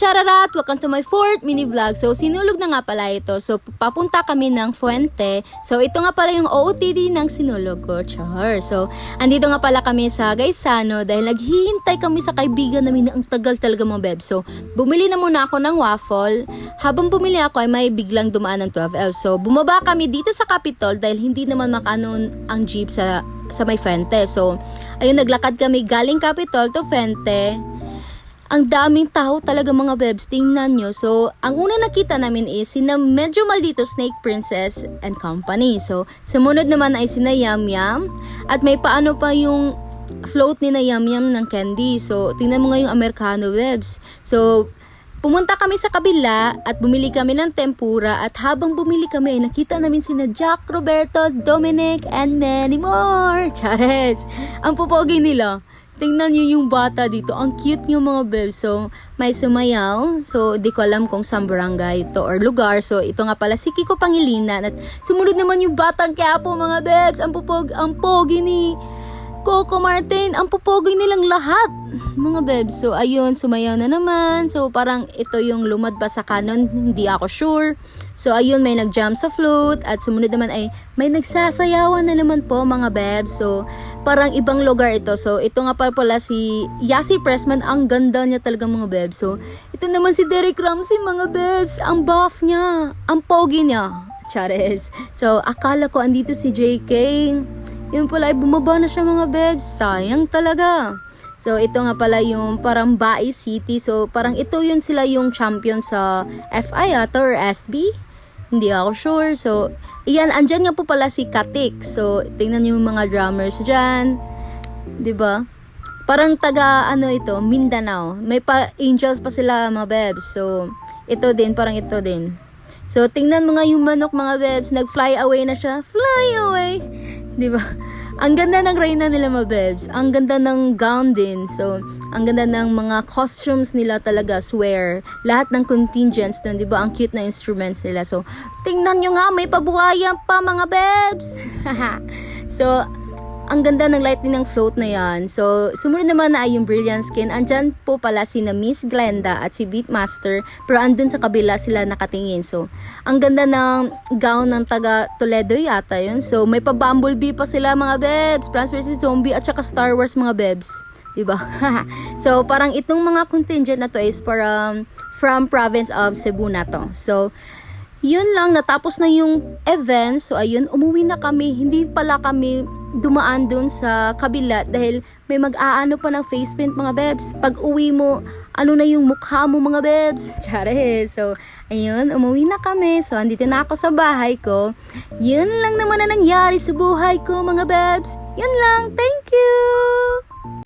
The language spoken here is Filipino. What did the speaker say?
chararat! Welcome to my fourth mini vlog. So, sinulog na nga pala ito. So, papunta kami ng Fuente. So, ito nga pala yung OOTD ng sinulog ko. Char. So, andito nga pala kami sa Gaisano dahil naghihintay kami sa kaibigan namin na ang tagal talaga mga beb. So, bumili na muna ako ng waffle. Habang bumili ako ay may biglang dumaan ng 12L. So, bumaba kami dito sa Capitol dahil hindi naman makanon ang jeep sa sa may Fuente. So, ayun, naglakad kami galing Capitol to Fuente ang daming tao talaga mga bebs, tingnan nyo. So, ang una nakita namin is sina medyo maldito Snake Princess and Company. So, sumunod naman ay sina Yam Yam. At may paano pa yung float ni na Yam Yam ng candy. So, tingnan mo nga yung Americano bebs. So, Pumunta kami sa kabila at bumili kami ng tempura at habang bumili kami nakita namin sina Jack, Roberto, Dominic, and many more. Chares! Ang pupogi nila. Tingnan niyo yung bata dito. Ang cute yung mga bebs. So, may sumayaw. So, di ko alam kung saan barangay ito or lugar. So, ito nga pala si Kiko Pangilinan. At sumunod naman yung batang Quiapo mga bebs. Ang pupog, ang pogi ni Coco Martin. Ang pupogi nilang lahat. Mga bebs. So, ayun, sumayaw na naman. So, parang ito yung lumad ba sa canon. Hindi ako sure. So, ayun, may nag-jump sa float. At sumunod naman ay may nagsasayawan na naman po mga bebs. So, parang ibang lugar ito. So, ito nga pala pala si Yasi Pressman. Ang ganda niya talaga mga bebs. So, ito naman si Derek Ramsey mga bebs. Ang buff niya. Ang pogi niya. Chares. So, akala ko andito si JK. Yun pala ay bumaba na siya mga bebs. Sayang talaga. So, ito nga pala yung parang Bai City. So, parang ito yun sila yung champion sa FI ata or SB. Hindi ako sure. So, iyan, andyan nga po pala si Katik. So, tingnan niyo yung mga drummers dyan. 'Di ba? Parang taga, ano ito, Mindanao. May pa, angels pa sila mga bebs. So, ito din, parang ito din. So, tingnan mo nga yung manok mga bebs. Nag-fly away na siya. Fly away! Di ba? Ang ganda ng reyna nila mga bebs. Ang ganda ng gown din. So, ang ganda ng mga costumes nila talaga. Swear. Lahat ng contingents doon. Di ba? Ang cute na instruments nila. So, tingnan nyo nga. May pabuhayan pa mga bebs. so, ang ganda ng lightning ng float na yan. So, sumunod naman na ay yung Brilliant Skin. Andyan po pala si na Miss Glenda at si Beatmaster. Pero andun sa kabila sila nakatingin. So, ang ganda ng gown ng taga Toledo yata yun. So, may pa Bumblebee pa sila mga bebs. Plants vs. Zombie at saka Star Wars mga bebs. Diba? so, parang itong mga contingent na to is from, from province of Cebu na to. So, yun lang, natapos na yung event. So, ayun, umuwi na kami. Hindi pala kami dumaan dun sa kabila dahil may mag-aano pa ng face paint mga bebs. Pag uwi mo, ano na yung mukha mo mga bebs? Chares. So, ayun, umuwi na kami. So, andito na ako sa bahay ko. Yun lang naman na nangyari sa buhay ko mga bebs. Yun lang. Thank you!